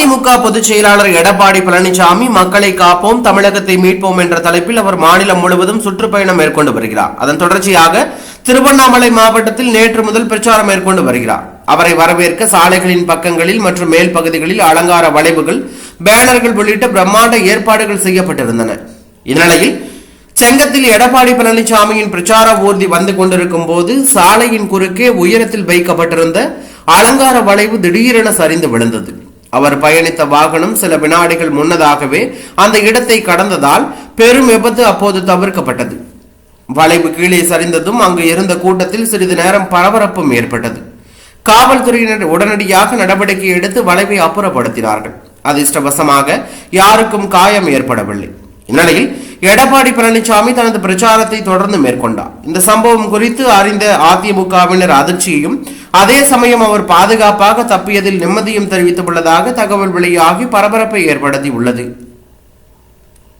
அதிமுக பொதுச் செயலாளர் எடப்பாடி பழனிசாமி மக்களை காப்போம் தமிழகத்தை மீட்போம் என்ற தலைப்பில் அவர் மாநிலம் முழுவதும் சுற்றுப்பயணம் மேற்கொண்டு வருகிறார். அதன் தொடர்ச்சியாக திருவண்ணாமலை மாவட்டத்தில் நேற்று முதல் பிரச்சாரம் மேற்கொண்டு வருகிறார். அவரை வரவேற்க சாலைகளின் பக்கங்களில் மற்றும் மேல் பகுதிகளில் அலங்கார வளைவுகள் பேனர்கள் உள்ளிட்ட பிரம்மாண்ட ஏற்பாடுகள் செய்யப்பட்டிருந்தன. இந்நிலையில் செங்கத்தில் எடப்பாடி பழனிசாமியின் பிரச்சார ஊர்தி வந்து கொண்டிருக்கும் போது சாலையின் குறுக்கே உயரத்தில் வைக்கப்பட்டிருந்த அலங்கார வளைவு திடீரென சரிந்து விழுந்தது. அவர் பயணித்த வாகனம் சில வினாடிகள் முன்னதாகவே அந்த இடத்தை கடந்ததால் பெரும் விபத்து அப்போது தவிர்க்கப்பட்டது. வளைவு கீழே சரிந்ததும் அங்கு இருந்த கூட்டத்தில் சிறிது நேரம் பரபரப்பும் ஏற்பட்டது. காவல்துறையினர் உடனடியாக நடவடிக்கை எடுத்து வளைவை அப்புறப்படுத்தினார்கள். அதிர்ஷ்டவசமாக யாருக்கும் காயம் ஏற்படவில்லை. இந்நிலையில் எடப்பாடி பழனிசாமி தனது பிரச்சாரத்தை தொடர்ந்து மேற்கொண்டார். இந்த சம்பவம் குறித்து அறிந்த அதிமுகவினர் அதிர்ச்சியையும் அதே சமயம் அவர் பாதுகாப்பாக தப்பியதில் நிம்மதியும் தெரிவித்துள்ளதாக தகவல் வெளியாகி பரபரப்பை ஏற்படுத்தி உள்ளது